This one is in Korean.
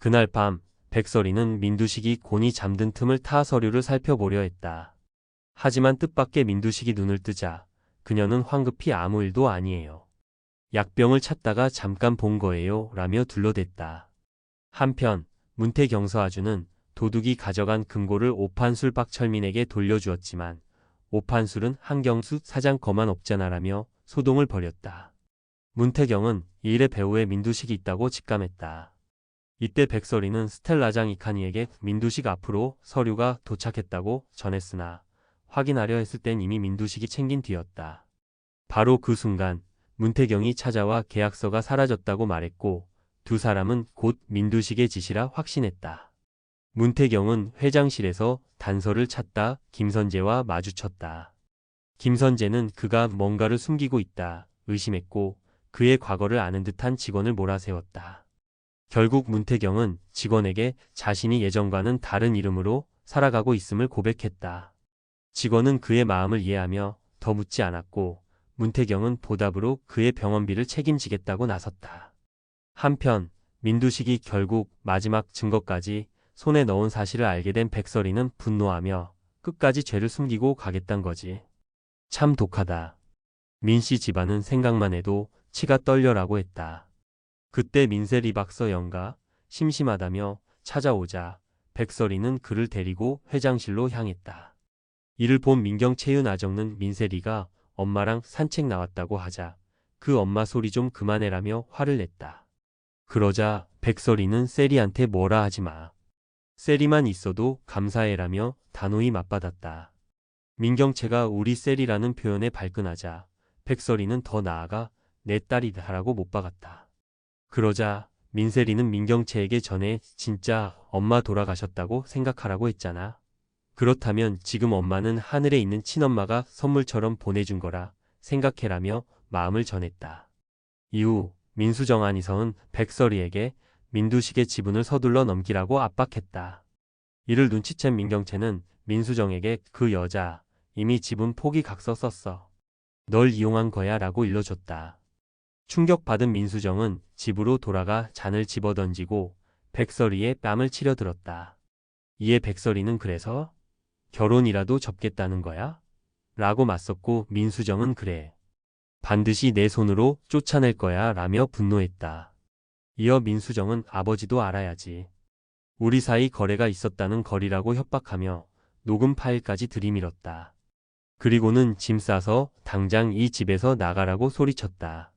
그날 밤 백설이는 민두식이 곤히 잠든 틈을 타 서류를 살펴보려 했다. 하지만 뜻밖의 민두식이 눈을 뜨자 그녀는 황급히 아무 일도 아니에요. 약병을 찾다가 잠깐 본 거예요 라며 둘러댔다. 한편 문태경서아주는 도둑이 가져간 금고를 오판술 박철민에게 돌려주었지만 오판술은 한경수 사장 거만 없잖아라며 소동을 벌였다. 문태경은 이 일에 배우의 민두식이 있다고 직감했다. 이때 백설이는 스텔라장 이카니에게 민두식 앞으로 서류가 도착했다고 전했으나 확인하려 했을 땐 이미 민두식이 챙긴 뒤였다. 바로 그 순간 문태경이 찾아와 계약서가 사라졌다고 말했고 두 사람은 곧 민두식의 짓이라 확신했다. 문태경은 회장실에서 단서를 찾다 김선재와 마주쳤다. 김선재는 그가 뭔가를 숨기고 있다 의심했고 그의 과거를 아는 듯한 직원을 몰아세웠다. 결국 문태경은 직원에게 자신이 예전과는 다른 이름으로 살아가고 있음을 고백했다. 직원은 그의 마음을 이해하며 더 묻지 않았고 문태경은 보답으로 그의 병원비를 책임지겠다고 나섰다. 한편 민두식이 결국 마지막 증거까지 손에 넣은 사실을 알게 된 백설이는 분노하며 끝까지 죄를 숨기고 가겠단 거지. 참 독하다. 민씨 집안은 생각만 해도 치가 떨려라고 했다. 그때 민세리 박서 영가 심심하다며 찾아오자 백설이는 그를 데리고 회장실로 향했다. 이를 본 민경 채윤 아정는 민세리가 엄마랑 산책 나왔다고 하자 그 엄마 소리 좀 그만해라며 화를 냈다. 그러자 백설이는 세리한테 뭐라 하지 마. 세리만 있어도 감사해라며 단호히 맞받았다. 민경채가 우리 세리라는 표현에 발끈하자 백설이는 더 나아가 내 딸이다라고 못 박았다. 그러자 민세리는 민경채에게 전에 진짜 엄마 돌아가셨다고 생각하라고 했잖아. 그렇다면 지금 엄마는 하늘에 있는 친엄마가 선물처럼 보내준 거라 생각해라며 마음을 전했다. 이후 민수정 안희성은 백설이에게 민두식의 지분을 서둘러 넘기라고 압박했다. 이를 눈치챈 민경채는 민수정에게 그 여자 이미 지분 포기 각서 썼어. 널 이용한 거야 라고 일러줬다. 충격받은 민수정은 집으로 돌아가 잔을 집어던지고 백설이의 뺨을 치려들었다. 이에 백설이는 그래서 결혼이라도 접겠다는 거야? 라고 맞섰고 민수정은 그래. 반드시 내 손으로 쫓아낼 거야 라며 분노했다. 이어 민수정은 아버지도 알아야지. 우리 사이 거래가 있었다는 거리라고 협박하며 녹음 파일까지 들이밀었다. 그리고는 짐 싸서 당장 이 집에서 나가라고 소리쳤다.